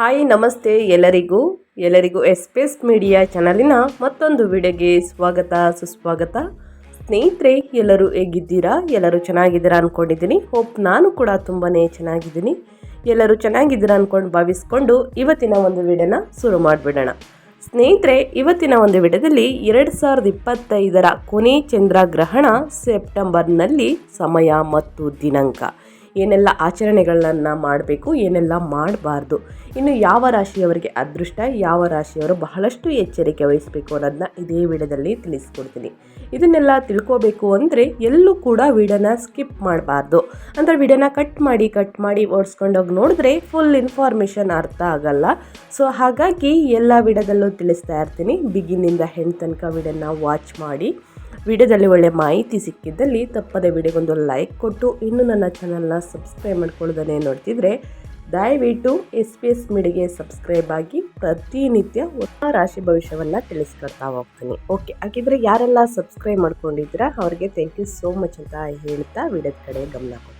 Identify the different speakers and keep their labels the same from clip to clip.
Speaker 1: Hi, ನಮಸ್ತೆ ಎಲ್ಲರಿಗೂ. ಎಲ್ಲರಿಗೂ ಎಸ್ಪೇಸ್ ಮೀಡಿಯಾ ಚಾನಲಿನ ಮತ್ತೊಂದು ವಿಡಿಯೋಗೆ ಸ್ವಾಗತ, ಸುಸ್ವಾಗತ. ಸ್ನೇಹಿತರೆ, ಎಲ್ಲರೂ ಹೇಗಿದ್ದೀರಾ? ಎಲ್ಲರೂ ಚೆನ್ನಾಗಿದ್ದೀರಾ ಅಂದ್ಕೊಂಡಿದ್ದೀನಿ ಹೋಪ್ ನಾನು ಕೂಡ ತುಂಬಾ ಚೆನ್ನಾಗಿದ್ದೀನಿ. ಎಲ್ಲರೂ ಚೆನ್ನಾಗಿದ್ದೀರಾ ಅಂದ್ಕೊಂಡು ಭಾವಿಸ್ಕೊಂಡು ಇವತ್ತಿನ ಒಂದು ವಿಡಿಯೋನ ಶುರು ಮಾಡಿಬಿಡೋಣ. ಸ್ನೇಹಿತರೆ, ಇವತ್ತಿನ ಒಂದು ವಿಡಿಯೋದಲ್ಲಿ ಎರಡು ಸಾವಿರದ ಇಪ್ಪತ್ತೈದರ ಕೊನೆ ಚಂದ್ರಗ್ರಹಣ ಸೆಪ್ಟೆಂಬರ್ನಲ್ಲಿ ಸಮಯ ಮತ್ತು ದಿನಾಂಕ. ಏನೆಲ್ಲ ಆಚರಣೆಗಳನ್ನು ಮಾಡಬೇಕು, ಏನೆಲ್ಲ ಮಾಡಬಾರ್ದು. ಇನ್ನು ಯಾವ ರಾಶಿಯವರಿಗೆ ಅದೃಷ್ಟ, ಯಾವ ರಾಶಿಯವರು ಬಹಳಷ್ಟು ಎಚ್ಚರಿಕೆ ವಹಿಸಬೇಕು ಅನ್ನೋದನ್ನ ಇದೇ ವಿಡಿಯೋದಲ್ಲಿ ತಿಳಿಸ್ಕೊಡ್ತೀನಿ. ಇದನ್ನೆಲ್ಲ ತಿಳ್ಕೋಬೇಕು ಅಂದರೆ ಎಲ್ಲೂ ಕೂಡ ವಿಡಿಯೋನ ಸ್ಕಿಪ್ ಮಾಡಬಾರ್ದು. ಅಂದರೆ ವಿಡಿಯೋನ ಕಟ್ ಮಾಡಿ ಕಟ್ ಮಾಡಿ ಓಡಿಸ್ಕೊಂಡೋಗಿ ನೋಡಿದ್ರೆ ಫುಲ್ ಇನ್ಫಾರ್ಮೇಷನ್ ಅರ್ಥ ಆಗಲ್ಲ. ಸೊ ಹಾಗಾಗಿ ಎಲ್ಲ ವಿಡಿಯೋದಲ್ಲೂ ತಿಳಿಸ್ತಾ ಇರ್ತೀನಿ. ಬಿಗಿನಿಂದ ಹೆಣ್ಣು ತನಕ ವಿಡಿಯೋನ ವಾಚ್ ಮಾಡಿ. ವಿಡಿಯೋದಲ್ಲಿ ಒಳ್ಳೆ ಮಾಹಿತಿ ಸಿಕ್ಕಿದ್ದಲ್ಲಿ ತಪ್ಪದೆ ವಿಡಿಯೋಗೊಂದು ಲೈಕ್ ಕೊಟ್ಟು ಇನ್ನೂ ನನ್ನ ಚಾನಲ್ನ ಸಬ್ಸ್ಕ್ರೈಬ್ ಮಾಡ್ಕೊಳ್ಳೋದನ್ನೇ ನೋಡ್ತಿದ್ರೆ ದಯವಿಟ್ಟು ಎಸ್ ಪಿ ಎಸ್ ಮೀಡಿಗೆ ಸಬ್ಸ್ಕ್ರೈಬ್ ಆಗಿ ಪ್ರತಿನಿತ್ಯ ಹೊಸ ರಾಶಿ ಭವಿಷ್ಯವನ್ನು ತಿಳಿಸ್ಕೊಡ್ತಾ ಹೋಗ್ತೀನಿ. ಓಕೆ, ಹಾಗಿದ್ರೆ ಯಾರೆಲ್ಲ ಸಬ್ಸ್ಕ್ರೈಬ್ ಮಾಡ್ಕೊಂಡಿದ್ದೀರಾ, ಅವ್ರಿಗೆ ಥ್ಯಾಂಕ್ ಯು ಸೋ ಮಚ್ ಅಂತ ಹೇಳ್ತಾ ವಿಡಿಯೋದ ಕಡೆ ಗಮನ ಕೊಟ್ಬಿಡೋಣ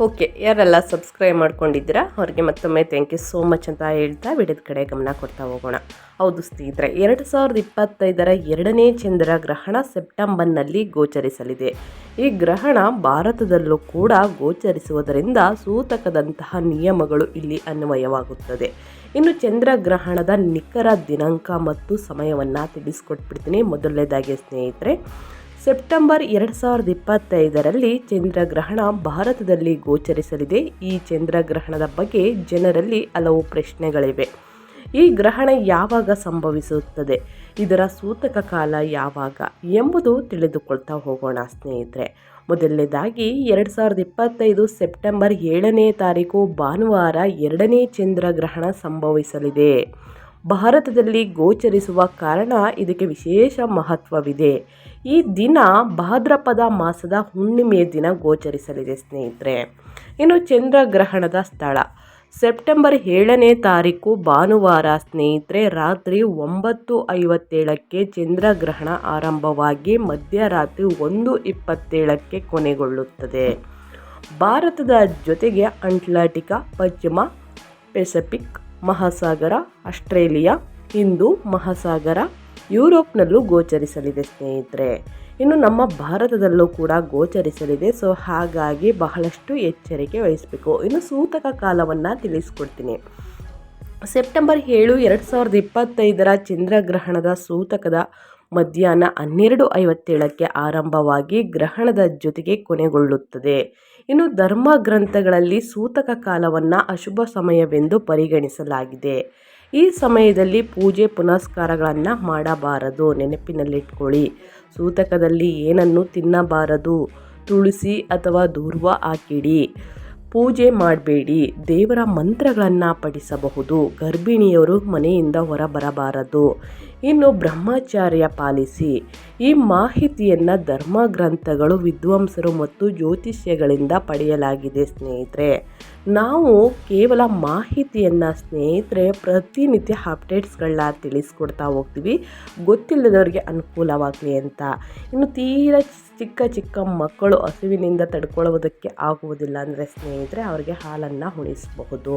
Speaker 1: ಓಕೆ, ಯಾರೆಲ್ಲ ಸಬ್ಸ್ಕ್ರೈಬ್ ಮಾಡ್ಕೊಂಡಿದ್ದೀರಾ, ಅವ್ರಿಗೆ ಮತ್ತೊಮ್ಮೆ ಥ್ಯಾಂಕ್ ಯು ಸೋ ಮಚ್ ಅಂತ ಹೇಳ್ತಾ ವಿಡಿಯೋದ ಕಡೆ ಗಮನ ಕೊಡ್ತಾ ಹೋಗೋಣ. ಹೌದು ಸ್ನೇಹಿತರೆ, ಎರಡು ಸಾವಿರದ ಇಪ್ಪತ್ತೈದರ ಎರಡನೇ ಚಂದ್ರ ಗ್ರಹಣ ಸೆಪ್ಟೆಂಬರ್ನಲ್ಲಿ ಗೋಚರಿಸಲಿದೆ. ಈ ಗ್ರಹಣ ಭಾರತದಲ್ಲೂ ಕೂಡ ಗೋಚರಿಸುವುದರಿಂದ ಸೂತಕದಂತಹ ನಿಯಮಗಳು ಇಲ್ಲಿ ಅನ್ವಯವಾಗುತ್ತದೆ. ಇನ್ನು ಚಂದ್ರಗ್ರಹಣದ ನಿಖರ ದಿನಾಂಕ ಮತ್ತು ಸಮಯವನ್ನು ತಿಳಿಸ್ಕೊಟ್ಬಿಡ್ತೀನಿ. ಮೊದಲನೇದಾಗಿ ಸ್ನೇಹಿತರೆ ಸೆಪ್ಟೆಂಬರ್ ಎರಡು ಸಾವಿರದ ಇಪ್ಪತ್ತೈದರಲ್ಲಿ ಚಂದ್ರಗ್ರಹಣ ಭಾರತದಲ್ಲಿ ಗೋಚರಿಸಲಿದೆ. ಈ ಚಂದ್ರಗ್ರಹಣದ ಬಗ್ಗೆ ಜನರಲ್ಲಿ ಹಲವು ಪ್ರಶ್ನೆಗಳಿವೆ. ಈ ಗ್ರಹಣ ಯಾವಾಗ ಸಂಭವಿಸುತ್ತದೆ? ಇದರ ಸೂತಕ ಕಾಲ ಯಾವಾಗ ಎಂಬುದು ತಿಳಿದುಕೊಳ್ತಾ ಹೋಗೋಣ ಸ್ನೇಹಿತರೆ. ಮೊದಲನೇದಾಗಿ, ಎರಡು ಸಾವಿರದ ಇಪ್ಪತ್ತೈದು ಸೆಪ್ಟೆಂಬರ್ ಏಳನೇ ತಾರೀಕು ಭಾನುವಾರ ಎರಡನೇ ಚಂದ್ರಗ್ರಹಣ ಸಂಭವಿಸಲಿದೆ. ಭಾರತದಲ್ಲಿ ಗೋಚರಿಸುವ ಕಾರಣ ಇದಕ್ಕೆ ವಿಶೇಷ ಮಹತ್ವವಿದೆ. ಈ ದಿನ ಭಾದ್ರಪದ ಮಾಸದ ಹುಣ್ಣಿಮೆಯ ದಿನ ಗೋಚರಿಸಲಿದೆ ಸ್ನೇಹಿತರೆ. ಇನ್ನು ಚಂದ್ರಗ್ರಹಣದ ಸ್ಥಳ. ಸೆಪ್ಟೆಂಬರ್ ಏಳನೇ ತಾರೀಕು ಭಾನುವಾರ ಸ್ನೇಹಿತರೆ, ರಾತ್ರಿ ಒಂಬತ್ತು ಐವತ್ತೇಳಕ್ಕೆ ಚಂದ್ರಗ್ರಹಣ ಆರಂಭವಾಗಿ ಮಧ್ಯರಾತ್ರಿ ಒಂದು ಇಪ್ಪತ್ತೇಳಕ್ಕೆ ಕೊನೆಗೊಳ್ಳುತ್ತದೆ. ಭಾರತದ ಜೊತೆಗೆ ಅಂಟ್ಲಾಂಟಿಕಾ, ಪಶ್ಚಿಮ ಪೆಸಿಫಿಕ್ ಮಹಾಸಾಗರ, ಆಸ್ಟ್ರೇಲಿಯಾ ಹಿಂದೂ ಮಹಾಸಾಗರ, ಯುರೋಪ್ನಲ್ಲೂ ಗೋಚರಿಸಲಿದೆ ಸ್ನೇಹಿತರೆ. ಇನ್ನು ನಮ್ಮ ಭಾರತದಲ್ಲೂ ಕೂಡ ಗೋಚರಿಸಲಿದೆ, ಸೊ ಹಾಗಾಗಿ ಬಹಳಷ್ಟು ಎಚ್ಚರಿಕೆ ವಹಿಸಬೇಕು. ಇನ್ನು ಸೂತಕ ಕಾಲವನ್ನು ತಿಳಿಸ್ಕೊಡ್ತೀನಿ. ಸೆಪ್ಟೆಂಬರ್ ಏಳು, ಎರಡು ಸಾವಿರದ ಇಪ್ಪತ್ತೈದರ ಚಂದ್ರಗ್ರಹಣದ ಸೂತಕದ ಮಧ್ಯಾಹ್ನ ಹನ್ನೆರಡು ಐವತ್ತೇಳಕ್ಕೆ ಆರಂಭವಾಗಿ ಗ್ರಹಣದ ಜೊತೆಗೆ ಕೊನೆಗೊಳ್ಳುತ್ತದೆ. ಇನ್ನು ಧರ್ಮ ಗ್ರಂಥಗಳಲ್ಲಿ ಸೂತಕ ಕಾಲವನ್ನು ಅಶುಭ ಸಮಯವೆಂದು ಪರಿಗಣಿಸಲಾಗಿದೆ. ಈ ಸಮಯದಲ್ಲಿ ಪೂಜೆ ಪುನಸ್ಕಾರಗಳನ್ನು ಮಾಡಬಾರದು. ನೆನಪಿನಲ್ಲಿಟ್ಕೊಳ್ಳಿ. ಸೂತಕದಲ್ಲಿ ಏನನ್ನು ತಿನ್ನಬಾರದು. ತುಳಸಿ ಅಥವಾ ದೂರ್ವ ಹಾಕಿಡಿ. ಪೂಜೆ ಮಾಡಬೇಡಿ. ದೇವರ ಮಂತ್ರಗಳನ್ನು ಪಠಿಸಬಹುದು. ಗರ್ಭಿಣಿಯವರು ಮನೆಯಿಂದ ಹೊರಬರಬಾರದು. ಇನ್ನು ಬ್ರಹ್ಮಚಾರ್ಯ ಪಾಲಿಸಿ. ಈ ಮಾಹಿತಿಯನ್ನು ಧರ್ಮ ಗ್ರಂಥಗಳು ವಿದ್ವಾಂಸರು ಮತ್ತು ಜ್ಯೋತಿಷ್ಯಗಳಿಂದ ಪಡೆಯಲಾಗಿದೆ ಸ್ನೇಹಿತರೆ. ನಾವು ಕೇವಲ ಮಾಹಿತಿಯನ್ನು ಸ್ನೇಹಿತರೆ ಪ್ರತಿನಿತ್ಯ ಅಪ್ಡೇಟ್ಸ್ಗಳನ್ನ ತಿಳಿಸ್ಕೊಡ್ತಾ ಹೋಗ್ತೀವಿ. ಗೊತ್ತಿಲ್ಲದವ್ರಿಗೆ ಅನುಕೂಲವಾಗಲಿ ಅಂತ. ಇನ್ನು ತೀರ ಚಿಕ್ಕ ಚಿಕ್ಕ ಮಕ್ಕಳು ಹಸುವಿನಿಂದ ತಡ್ಕೊಳ್ಳೋದಕ್ಕೆ ಆಗುವುದಿಲ್ಲ ಅಂದರೆ ಸ್ನೇಹಿತರೆ, ಅವರಿಗೆ ಹಾಲನ್ನು ಉಣಿಸಬಹುದು.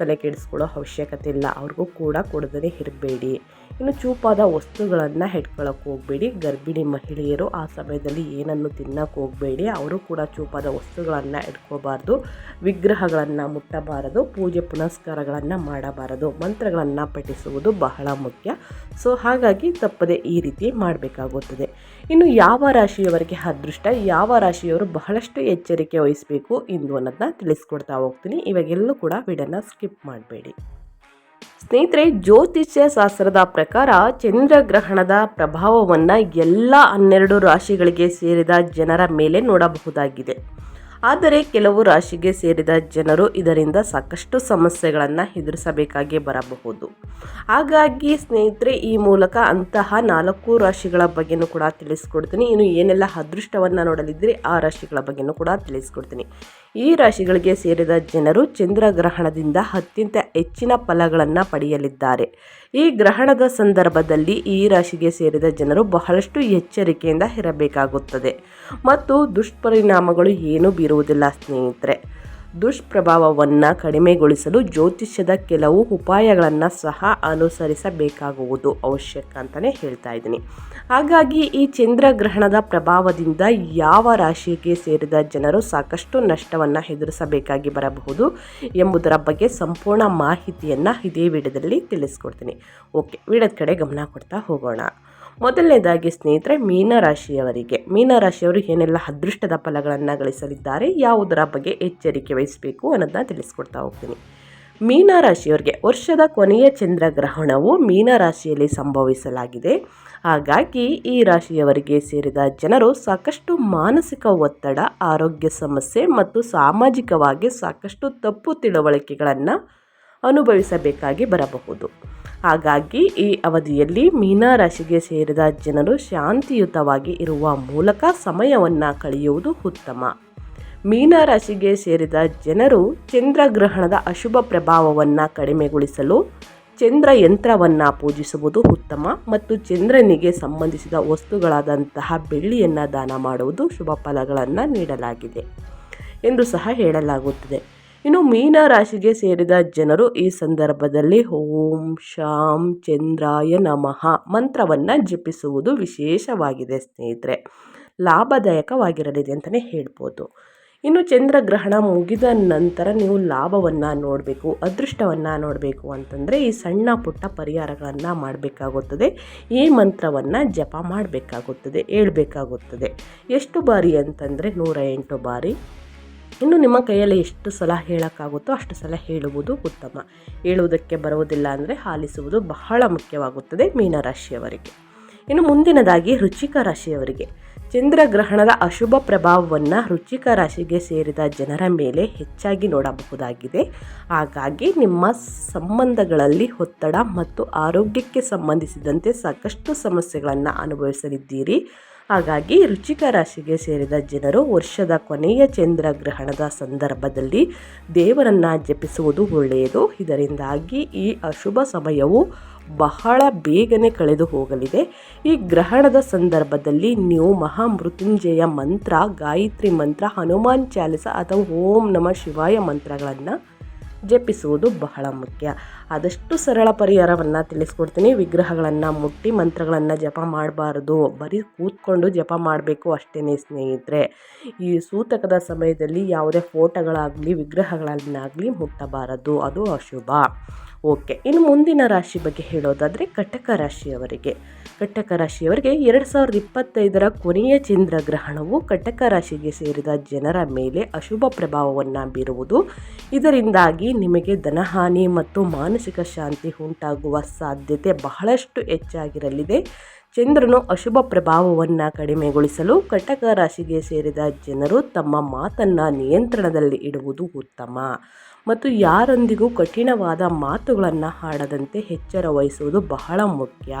Speaker 1: ತಲೆ ಕೆಡಿಸ್ಕೊಳ್ಳೋ ಅವಶ್ಯಕತೆ ಇಲ್ಲ. ಅವ್ರಿಗೂ ಕೂಡ ಕೊಡದೇ ಇರಬೇಡಿ. ಇನ್ನು ಚೂಪಾದ ವಸ್ತುಗಳನ್ನು ಹೆಡ್ಕೊಳ್ಳೋಕೆ ಹೋಗಬೇಡಿ. ಗರ್ಭಿಣಿ ಮಹಿಳೆಯರು ಆ ಸಮಯದಲ್ಲಿ ಏನನ್ನು ತಿನ್ನೋಕೆ ಹೋಗಬೇಡಿ. ಅವರು ಕೂಡ ಚೂಪಾದ ವಸ್ತುಗಳನ್ನು ಇಟ್ಕೋಬಾರ್ದು ವಿಗ್ರಹಗಳನ್ನು ಮುಟ್ಟಬಾರದು. ಪೂಜೆ ಪುನಸ್ಕಾರಗಳನ್ನು ಮಾಡಬಾರದು. ಮಂತ್ರಗಳನ್ನು ಪಠಿಸುವುದು ಬಹಳ ಮುಖ್ಯ. ಸೊ, ಹಾಗಾಗಿ ತಪ್ಪದೆ ಈ ರೀತಿ ಮಾಡಬೇಕಾಗುತ್ತದೆ. ಇನ್ನು ಯಾವ ರಾಶಿಯವರಿಗೆ ಅದೃಷ್ಟ, ಯಾವ ರಾಶಿಯವರು ಬಹಳಷ್ಟು ಎಚ್ಚರಿಕೆ ವಹಿಸಬೇಕು ಎಂದು ಅನ್ನೋದನ್ನ ತಿಳಿಸ್ಕೊಡ್ತಾ ಹೋಗ್ತೀನಿ. ಇವಾಗೆಲ್ಲೂ ಕೂಡ ವಿಡಿಯೋನ ಸ್ಕಿಪ್ ಮಾಡಬೇಡಿ. ಸ್ನೇಹಿತರೆ, ಜ್ಯೋತಿಷ್ಯ ಶಾಸ್ತ್ರದ ಪ್ರಕಾರ ಚಂದ್ರಗ್ರಹಣದ ಪ್ರಭಾವವನ್ನು ಎಲ್ಲ ಹನ್ನೆರಡು ರಾಶಿಗಳಿಗೆ ಸೇರಿದ ಜನರ ಮೇಲೆ ನೋಡಬಹುದಾಗಿದೆ. ಆದರೆ ಕೆಲವು ರಾಶಿಗೆ ಸೇರಿದ ಜನರು ಇದರಿಂದ ಸಾಕಷ್ಟು ಸಮಸ್ಯೆಗಳನ್ನು ಎದುರಿಸಬೇಕಾಗಿ ಬರಬಹುದು. ಹಾಗಾಗಿ ಸ್ನೇಹಿತರೆ, ಈ ಮೂಲಕ ಅಂತಹ ನಾಲ್ಕು ರಾಶಿಗಳ ಬಗ್ಗೆನೂ ಕೂಡ ತಿಳಿಸ್ಕೊಡ್ತೀನಿ. ಇನ್ನು ಏನೆಲ್ಲ ಅದೃಷ್ಟವನ್ನು ನೋಡಲಿದ್ದರೆ, ಆ ರಾಶಿಗಳ ಬಗ್ಗೆನೂ ಕೂಡ ತಿಳಿಸ್ಕೊಡ್ತೀನಿ. ಈ ರಾಶಿಗಳಿಗೆ ಸೇರಿದ ಜನರು ಚಂದ್ರಗ್ರಹಣದಿಂದ ಅತ್ಯಂತ ಹೆಚ್ಚಿನ ಫಲಗಳನ್ನು ಪಡೆಯಲಿದ್ದಾರೆ. ಈ ಗ್ರಹಣದ ಸಂದರ್ಭದಲ್ಲಿ ಈ ರಾಶಿಗೆ ಸೇರಿದ ಜನರು ಬಹಳಷ್ಟು ಎಚ್ಚರಿಕೆಯಿಂದ ಇರಬೇಕಾಗುತ್ತದೆ. ಮತ್ತು ದುಷ್ಪರಿಣಾಮಗಳು ಏನೂ ಬೀರುವುದಿಲ್ಲ ಸ್ನೇಹಿತರೆ. ದುಷ್ಪ್ರಭಾವವನ್ನು ಕಡಿಮೆಗೊಳಿಸಲು ಜ್ಯೋತಿಷ್ಯದ ಕೆಲವು ಉಪಾಯಗಳನ್ನು ಸಹ ಅನುಸರಿಸಬೇಕಾಗುವುದು ಅವಶ್ಯಕ ಅಂತಲೇ ಹೇಳ್ತಾ ಇದ್ದೀನಿ. ಹಾಗಾಗಿ ಈ ಚಂದ್ರಗ್ರಹಣದ ಪ್ರಭಾವದಿಂದ ಯಾವ ರಾಶಿಗೆ ಸೇರಿದ ಜನರು ಸಾಕಷ್ಟು ನಷ್ಟವನ್ನು ಎದುರಿಸಬೇಕಾಗಿ ಬರಬಹುದು ಎಂಬುದರ ಬಗ್ಗೆ ಸಂಪೂರ್ಣ ಮಾಹಿತಿಯನ್ನು ಇದೇ ವಿಡಿಯೋದಲ್ಲಿ ತಿಳಿಸ್ಕೊಡ್ತೀನಿ. ಓಕೆ, ವಿಡಿಯೋದ ಕಡೆ ಗಮನ ಕೊಡ್ತಾ ಹೋಗೋಣ. ಮೊದಲನೇದಾಗಿ ಸ್ನೇಹಿತರೆ, ಮೀನರಾಶಿಯವರಿಗೆ. ಮೀನರಾಶಿಯವರು ಏನೆಲ್ಲ ಅದೃಷ್ಟದ ಫಲಗಳನ್ನು ಗಳಿಸಲಿದ್ದಾರೆ, ಯಾವುದರ ಬಗ್ಗೆ ಎಚ್ಚರಿಕೆ ವಹಿಸಬೇಕು ಅನ್ನೋದನ್ನ ತಿಳಿಸ್ಕೊಡ್ತಾ ಹೋಗ್ತೀನಿ. ಮೀನರಾಶಿಯವರಿಗೆ ವರ್ಷದ ಕೊನೆಯ ಚಂದ್ರಗ್ರಹಣವು ಮೀನರಾಶಿಯಲ್ಲಿ ಸಂಭವಿಸಲಾಗಿದೆ. ಹಾಗಾಗಿ ಈ ರಾಶಿಯವರಿಗೆ ಸೇರಿದ ಜನರು ಸಾಕಷ್ಟು ಮಾನಸಿಕ ಒತ್ತಡ, ಆರೋಗ್ಯ ಸಮಸ್ಯೆ ಮತ್ತು ಸಾಮಾಜಿಕವಾಗಿ ಸಾಕಷ್ಟು ತಪ್ಪು ತಿಳುವಳಿಕೆಗಳನ್ನು ಅನುಭವಿಸಬೇಕಾಗಿ ಬರಬಹುದು. ಹಾಗಾಗಿ ಈ ಅವಧಿಯಲ್ಲಿ ಮೀನರಾಶಿಗೆ ಸೇರಿದ ಜನರು ಶಾಂತಿಯುತವಾಗಿ ಇರುವ ಮೂಲಕ ಸಮಯವನ್ನು ಕಳೆಯುವುದು ಉತ್ತಮ. ಮೀನರಾಶಿಗೆ ಸೇರಿದ ಜನರು ಚಂದ್ರಗ್ರಹಣದ ಅಶುಭ ಪ್ರಭಾವವನ್ನು ಕಡಿಮೆಗೊಳಿಸಲು ಚಂದ್ರ ಯಂತ್ರವನ್ನು ಪೂಜಿಸುವುದು ಉತ್ತಮ ಮತ್ತು ಚಂದ್ರನಿಗೆ ಸಂಬಂಧಿಸಿದ ವಸ್ತುಗಳಾದಂತಹ ಬೆಳ್ಳಿಯನ್ನು ದಾನ ಮಾಡುವುದು ಶುಭ ಫಲಗಳನ್ನು ನೀಡಲಾಗಿದೆ ಎಂದು ಸಹ ಹೇಳಲಾಗುತ್ತದೆ. ಇನ್ನು ಮೀನ ರಾಶಿಗೆ ಸೇರಿದ ಜನರು ಈ ಸಂದರ್ಭದಲ್ಲಿ ಓಂ ಶಾಂ ಚಂದ್ರಾಯ ನಮಃ ಮಂತ್ರವನ್ನು ಜಪಿಸುವುದು ವಿಶೇಷವಾಗಿದೆ ಸ್ನೇಹಿತರೆ. ಲಾಭದಾಯಕವಾಗಿರಲಿದೆ ಅಂತಲೇ ಹೇಳ್ಬೋದು. ಇನ್ನು ಚಂದ್ರಗ್ರಹಣ ಮುಗಿದ ನಂತರ ನೀವು ಲಾಭವನ್ನು ನೋಡಬೇಕು, ಅದೃಷ್ಟವನ್ನು ನೋಡಬೇಕು ಅಂತಂದರೆ ಈ ಸಣ್ಣ ಪುಟ್ಟ ಪರಿಹಾರಗಳನ್ನು ಮಾಡಬೇಕಾಗುತ್ತದೆ. ಈ ಮಂತ್ರವನ್ನು ಜಪ ಮಾಡಬೇಕಾಗುತ್ತದೆ, ಹೇಳ್ಬೇಕಾಗುತ್ತದೆ. ಎಷ್ಟು ಬಾರಿ ಅಂತಂದರೆ ನೂರ ಎಂಟು ಬಾರಿ. ಇನ್ನು ನಿಮ್ಮ ಕೈಯಲ್ಲಿ ಎಷ್ಟು ಸಲ ಹೇಳೋಕ್ಕಾಗುತ್ತೋ ಅಷ್ಟು ಸಲ ಹೇಳುವುದು ಉತ್ತಮ. ಹೇಳುವುದಕ್ಕೆ ಬರುವುದಿಲ್ಲ ಅಂದರೆ ಆಲಿಸುವುದು ಬಹಳ ಮುಖ್ಯವಾಗುತ್ತದೆ ಮೀನರಾಶಿಯವರಿಗೆ ಇನ್ನು ಮುಂದಿನದಾಗಿ ರುಚಿಕ ರಾಶಿಯವರಿಗೆ. ಚಂದ್ರಗ್ರಹಣದ ಅಶುಭ ಪ್ರಭಾವವನ್ನು ರುಚಿಕ ರಾಶಿಗೆ ಸೇರಿದ ಜನರ ಮೇಲೆ ಹೆಚ್ಚಾಗಿ ನೋಡಬಹುದಾಗಿದೆ. ಹಾಗಾಗಿ ನಿಮ್ಮ ಸಂಬಂಧಗಳಲ್ಲಿ ಒತ್ತಡ ಮತ್ತು ಆರೋಗ್ಯಕ್ಕೆ ಸಂಬಂಧಿಸಿದಂತೆ ಸಾಕಷ್ಟು ಸಮಸ್ಯೆಗಳನ್ನು ಅನುಭವಿಸಲಿದ್ದೀರಿ. ಹಾಗಾಗಿ ರುಚಿಕ ರಾಶಿಗೆ ಸೇರಿದ ಜನರು ವರ್ಷದ ಕೊನೆಯ ಚಂದ್ರಗ್ರಹಣದ ಸಂದರ್ಭದಲ್ಲಿ ದೇವರನ್ನು ಜಪಿಸುವುದು ಒಳ್ಳೆಯದು. ಇದರಿಂದಾಗಿ ಈ ಅಶುಭ ಸಮಯವು ಬಹಳ ಬೇಗನೆ ಕಳೆದು ಹೋಗಲಿದೆ. ಈ ಗ್ರಹಣದ ಸಂದರ್ಭದಲ್ಲಿ ನೀವು ಮಹಾಮೃತ್ಯುಂಜಯ ಮಂತ್ರ, ಗಾಯತ್ರಿ ಮಂತ್ರ, ಹನುಮಾನ್ ಚಾಲಿಸ ಅಥವಾ ಓಂ ನಮ ಶಿವಾಯ ಮಂತ್ರಗಳನ್ನು ಜಪಿಸುವುದು ಬಹಳ ಮುಖ್ಯ. ಆದಷ್ಟು ಸರಳ ಪರಿಹಾರವನ್ನು ತಿಳಿಸ್ಕೊಡ್ತೀನಿ. ವಿಗ್ರಹಗಳನ್ನು ಮುಟ್ಟಿ ಮಂತ್ರಗಳನ್ನು ಜಪ ಮಾಡಬಾರ್ದು. ಬರೀ ಕೂತ್ಕೊಂಡು ಜಪ ಮಾಡಬೇಕು ಅಷ್ಟೇ ಸ್ನೇಹಿತರೆ. ಈ ಸೂತಕದ ಸಮಯದಲ್ಲಿ ಯಾವುದೇ ಫೋಟೋಗಳಾಗಲಿ, ವಿಗ್ರಹಗಳನ್ನಾಗಲಿ ಮುಟ್ಟಬಾರದು. ಅದು ಅಶುಭ. ಓಕೆ, ಇನ್ನು ಮುಂದಿನ ರಾಶಿ ಬಗ್ಗೆ ಹೇಳೋದಾದರೆ ಕಟಕ ರಾಶಿಯವರಿಗೆ. ಕಟಕ ರಾಶಿಯವರಿಗೆ ಎರಡು ಸಾವಿರದ ಇಪ್ಪತ್ತೈದರ ಕೊನೆಯ ಚಂದ್ರಗ್ರಹಣವು ಕಟ್ಟಕ ರಾಶಿಗೆ ಸೇರಿದ ಜನರ ಮೇಲೆ ಅಶುಭ ಪ್ರಭಾವವನ್ನು ಬೀರುವುದು. ಇದರಿಂದಾಗಿ ನಿಮಗೆ ಧನಹಾನಿ ಮತ್ತು ಮಾನಸಿಕ ಶಾಂತಿ ಉಂಟಾಗುವ ಸಾಧ್ಯತೆ ಬಹಳಷ್ಟು ಹೆಚ್ಚಾಗಿರಲಿದೆ. ಚಂದ್ರನು ಅಶುಭ ಪ್ರಭಾವವನ್ನು ಕಡಿಮೆಗೊಳಿಸಲು ಕಟಕ ರಾಶಿಗೆ ಸೇರಿದ ಜನರು ತಮ್ಮ ಮಾತನ್ನು ನಿಯಂತ್ರಣದಲ್ಲಿ ಇಡುವುದು ಉತ್ತಮ ಮತ್ತು ಯಾರೊಂದಿಗೂ ಕಠಿಣವಾದ ಮಾತುಗಳನ್ನು ಆಡದಂತೆ ಎಚ್ಚರ ವಹಿಸುವುದು ಬಹಳ ಮುಖ್ಯ.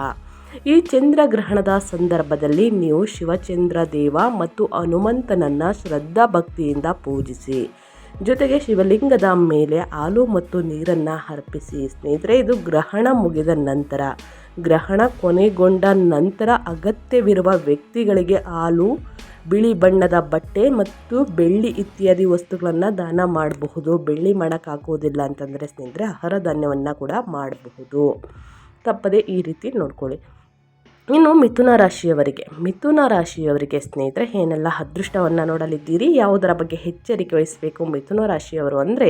Speaker 1: ಈ ಚಂದ್ರಗ್ರಹಣದ ಸಂದರ್ಭದಲ್ಲಿ ನೀವು ಶಿವಚಂದ್ರ ದೇವ ಮತ್ತು ಹನುಮಂತನನ್ನು ಶ್ರದ್ಧಾ ಭಕ್ತಿಯಿಂದ ಪೂಜಿಸಿ. ಜೊತೆಗೆ ಶಿವಲಿಂಗದ ಮೇಲೆ ಹಾಲು ಮತ್ತು ನೀರನ್ನು ಅರ್ಪಿಸಿ. ಸ್ನೇಹಿತರೆ, ಇದು ಗ್ರಹಣ ಮುಗಿದ ನಂತರ, ಗ್ರಹಣ ಕೊನೆಗೊಂಡ ನಂತರ ಅಗತ್ಯವಿರುವ ವ್ಯಕ್ತಿಗಳಿಗೆ ಹಾಲು, ಬಿಳಿ ಬಣ್ಣದ ಬಟ್ಟೆ ಮತ್ತು ಬೆಳ್ಳಿ ಇತ್ಯಾದಿ ವಸ್ತುಗಳನ್ನು ದಾನ ಮಾಡಬಹುದು. ಬೆಳ್ಳಿ ಮಾಡೋಕ್ಕಾಗೋದಿಲ್ಲ ಅಂತಂದರೆ ಸ್ನೇಹಿತರೆ, ಆಹಾರ ಧಾನ್ಯವನ್ನು ಕೂಡ ಮಾಡಬಹುದು. ತಪ್ಪದೆ ಈ ರೀತಿ ನೋಡ್ಕೊಳ್ಳಿ. ಇನ್ನು ಮಿಥುನ ರಾಶಿಯವರಿಗೆ. ಮಿಥುನ ರಾಶಿಯವರಿಗೆ ಸ್ನೇಹಿತರೆ, ಏನೆಲ್ಲ ಅದೃಷ್ಟವನ್ನು ನೋಡಲಿದ್ದೀರಿ? ಯಾವುದರ ಬಗ್ಗೆ ಎಚ್ಚರಿಕೆ ವಹಿಸಬೇಕು ಮಿಥುನ ರಾಶಿಯವರು ಅಂದರೆ,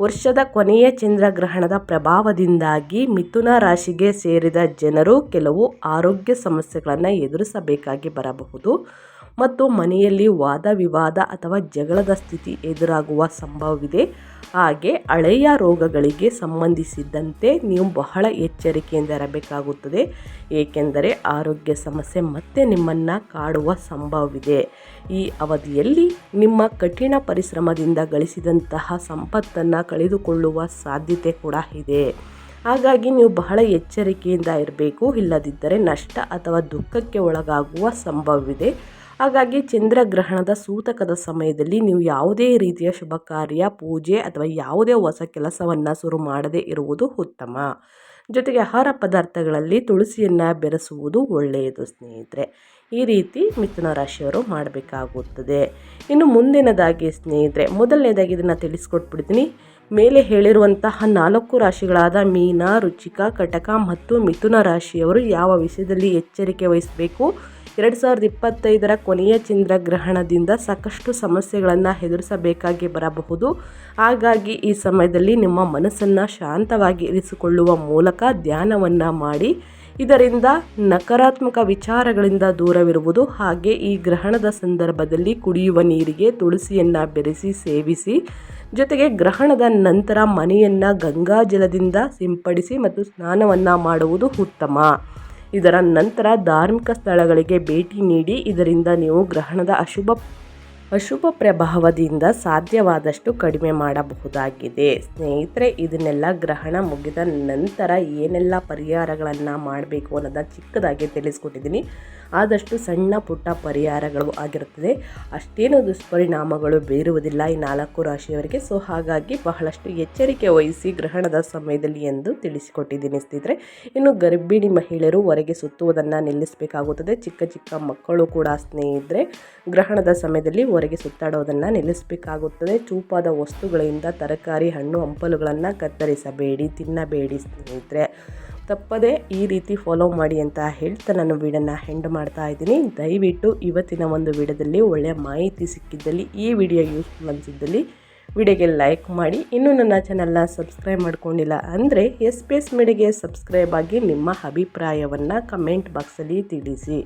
Speaker 1: ವರ್ಷದ ಕೊನೆಯ ಚಂದ್ರಗ್ರಹಣದ ಪ್ರಭಾವದಿಂದಾಗಿ ಮಿಥುನ ರಾಶಿಗೆ ಸೇರಿದ ಜನರು ಕೆಲವು ಆರೋಗ್ಯ ಸಮಸ್ಯೆಗಳನ್ನು ಎದುರಿಸಬೇಕಾಗಿ ಬರಬಹುದು. ಮತ್ತು ಮನೆಯಲ್ಲಿ ವಾದ ವಿವಾದ ಅಥವಾ ಜಗಳದ ಸ್ಥಿತಿ ಎದುರಾಗುವ ಸಂಭವವಿದೆ. ಹಾಗೆ ಹಳೆಯ ರೋಗಗಳಿಗೆ ಸಂಬಂಧಿಸಿದಂತೆ ನೀವು ಬಹಳ ಎಚ್ಚರಿಕೆಯಿಂದ ಇರಬೇಕಾಗುತ್ತದೆ. ಏಕೆಂದರೆ ಆರೋಗ್ಯ ಸಮಸ್ಯೆ ಮತ್ತೆ ನಿಮ್ಮನ್ನು ಕಾಡುವ ಸಂಭವವಿದೆ. ಈ ಅವಧಿಯಲ್ಲಿ ನಿಮ್ಮ ಕಠಿಣ ಪರಿಶ್ರಮದಿಂದ ಗಳಿಸಿದಂತಹ ಸಂಪತ್ತನ್ನು ಕಳೆದುಕೊಳ್ಳುವ ಸಾಧ್ಯತೆ ಕೂಡ ಇದೆ. ಹಾಗಾಗಿ ನೀವು ಬಹಳ ಎಚ್ಚರಿಕೆಯಿಂದ ಇರಬೇಕು. ಇಲ್ಲದಿದ್ದರೆ ನಷ್ಟ ಅಥವಾ ದುಃಖಕ್ಕೆ ಒಳಗಾಗುವ ಸಂಭವವಿದೆ. ಹಾಗಾಗಿ ಚಂದ್ರಗ್ರಹಣದ ಸೂತಕದ ಸಮಯದಲ್ಲಿ ನೀವು ಯಾವುದೇ ರೀತಿಯ ಶುಭ ಕಾರ್ಯ, ಪೂಜೆ ಅಥವಾ ಯಾವುದೇ ಹೊಸ ಕೆಲಸವನ್ನು ಶುರು ಮಾಡದೇ ಇರುವುದು ಉತ್ತಮ. ಜೊತೆಗೆ ಆಹಾರ ಪದಾರ್ಥಗಳಲ್ಲಿ ತುಳಸಿಯನ್ನು ಬೆರೆಸುವುದು ಒಳ್ಳೆಯದು ಸ್ನೇಹಿತರೆ. ಈ ರೀತಿ ಮಿಥುನ ರಾಶಿಯವರು ಮಾಡಬೇಕಾಗುತ್ತದೆ. ಇನ್ನು ಮುಂದಿನದಾಗಿ ಸ್ನೇಹಿತರೆ, ಮೊದಲನೇದಾಗಿ ಇದನ್ನು ತಿಳಿಸ್ಕೊಟ್ಬಿಡ್ತೀನಿ. ಮೇಲೆ ಹೇಳಿರುವಂತಹ ನಾಲ್ಕು ರಾಶಿಗಳಾದ ಮೀನ, ರುಚಿಕ, ಕಟಕ ಮತ್ತು ಮಿಥುನ ರಾಶಿಯವರು ಯಾವ ವಿಷಯದಲ್ಲಿ ಎಚ್ಚರಿಕೆ ವಹಿಸಬೇಕು? ಎರಡು ಸಾವಿರದ ಇಪ್ಪತ್ತೈದರ ಕೊನೆಯ ಚಂದ್ರಗ್ರಹಣದಿಂದ ಸಾಕಷ್ಟು ಸಮಸ್ಯೆಗಳನ್ನು ಎದುರಿಸಬೇಕಾಗಿ ಬರಬಹುದು. ಹಾಗಾಗಿ ಈ ಸಮಯದಲ್ಲಿ ನಿಮ್ಮ ಮನಸ್ಸನ್ನು ಶಾಂತವಾಗಿ ಇರಿಸಿಕೊಳ್ಳುವ ಮೂಲಕ ಧ್ಯಾನವನ್ನು ಮಾಡಿ. ಇದರಿಂದ ನಕಾರಾತ್ಮಕ ವಿಚಾರಗಳಿಂದ ದೂರವಿರುವುದು ಹಾಗೆ ಈ ಗ್ರಹಣದ ಸಂದರ್ಭದಲ್ಲಿ ಕುಡಿಯುವ ನೀರಿಗೆ, ತುಳಸಿಯನ್ನು ಬೆರೆಸಿ, ಸೇವಿಸಿ. ಜೊತೆಗೆ ಗ್ರಹಣದ ನಂತರ ಮನೆಯನ್ನು ಗಂಗಾಜಲದಿಂದ ಸಿಂಪಡಿಸಿ ಮತ್ತು ಸ್ನಾನವನ್ನು ಮಾಡುವುದು ಉತ್ತಮ. ಇದರ ನಂತರ ಧಾರ್ಮಿಕ ಸ್ಥಳಗಳಿಗೆ ಭೇಟಿ ನೀಡಿ ಇದರಿಂದ ನೀವು ಗ್ರಹಣದ ಅಶುಭ ಅಶುಭ ಪ್ರಭಾವದಿಂದ ಸಾಧ್ಯವಾದಷ್ಟು ಕಡಿಮೆ ಮಾಡಬಹುದಾಗಿದೆ. ಸ್ನೇಹಿತರೆ, ಇದನ್ನೆಲ್ಲ ಗ್ರಹಣ ಮುಗಿದ ನಂತರ ಏನೆಲ್ಲ ಪರಿಹಾರಗಳನ್ನು ಮಾಡಬೇಕು ಅನ್ನೋದನ್ನ ಚಿಕ್ಕದಾಗಿ ತಿಳಿಸ್ಕೊಟ್ಟಿದ್ದೀನಿ. ಆದಷ್ಟು ಸಣ್ಣ ಪುಟ್ಟ ಪರಿಹಾರಗಳು ಆಗಿರುತ್ತದೆ. ಅಷ್ಟೇನು ದುಷ್ಪರಿಣಾಮಗಳು ಬೀರುವುದಿಲ್ಲ ಈ ನಾಲ್ಕು ರಾಶಿಯವರಿಗೆ. ಸೊ ಹಾಗಾಗಿ ಬಹಳಷ್ಟು ಎಚ್ಚರಿಕೆ ವಹಿಸಿ ಗ್ರಹಣದ ಸಮಯದಲ್ಲಿ ಎಂದು ತಿಳಿಸಿಕೊಟ್ಟಿದ್ದೀನಿ ಸ್ನೇಹಿತರೆ. ಇನ್ನು ಗರ್ಭಿಣಿ ಮಹಿಳೆಯರು ಹೊರಗೆ ಸುತ್ತುವುದನ್ನು ನಿಲ್ಲಿಸಬೇಕಾಗುತ್ತದೆ. ಚಿಕ್ಕ ಚಿಕ್ಕ ಮಕ್ಕಳು ಕೂಡ ಸ್ನೇಹಿತರೆ, ಗ್ರಹಣದ ಸಮಯದಲ್ಲಿ ಹೊರಗೆ ಸುತ್ತಾಡೋದನ್ನು ನಿಲ್ಲಿಸಬೇಕಾಗುತ್ತದೆ. ಚೂಪಾದ ವಸ್ತುಗಳಿಂದ ತರಕಾರಿ, ಹಣ್ಣು, ಹಂಪಲುಗಳನ್ನು ಕತ್ತರಿಸಬೇಡಿ, ತಿನ್ನಬೇಡಿ ಸ್ನೇಹಿತರೆ. ತಪ್ಪದೆ ಈ ರೀತಿ ಫಾಲೋ ಮಾಡಿ ಅಂತ ಹೇಳ್ತಾ ನಾನು ವೀಡಿಯೋನ ಹೆಂಡ್ ಮಾಡ್ತಾ ಇದ್ದೀನಿ. ದಯವಿಟ್ಟು ಇವತ್ತಿನ ಒಂದು ವಿಡಿಯೋದಲ್ಲಿ ಒಳ್ಳೆಯ ಮಾಹಿತಿ ಸಿಕ್ಕಿದ್ದಲ್ಲಿ, ಈ ವಿಡಿಯೋ ಯೂಸ್ಫುಲ್ ಅನಿಸಿದ್ದಲ್ಲಿ ವಿಡಿಯೋಗೆ ಲೈಕ್ ಮಾಡಿ. ಇನ್ನೂ ನನ್ನ ಚಾನಲ್ನ ಸಬ್ಸ್ಕ್ರೈಬ್ ಮಾಡ್ಕೊಂಡಿಲ್ಲ ಅಂದರೆ ಎಸ್ ಪಿ ಎಸ್ ಮೀಡಿಯಾಗೆ ಸಬ್ಸ್ಕ್ರೈಬ್ ಆಗಿ ನಿಮ್ಮ ಅಭಿಪ್ರಾಯವನ್ನು ಕಮೆಂಟ್ ಬಾಕ್ಸಲ್ಲಿ ತಿಳಿಸಿ.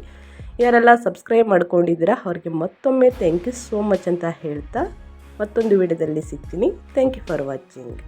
Speaker 1: ಯಾರೆಲ್ಲ ಸಬ್ಸ್ಕ್ರೈಬ್ ಮಾಡ್ಕೊಂಡಿದ್ದೀರಾ, ಅವ್ರಿಗೆ ಮತ್ತೊಮ್ಮೆ ಥ್ಯಾಂಕ್ ಯು ಸೋ ಮಚ್ ಅಂತ ಹೇಳ್ತಾ ಮತ್ತೊಂದು ವಿಡಿಯೋದಲ್ಲಿ ಸಿಗ್ತೀನಿ. Thank you for watching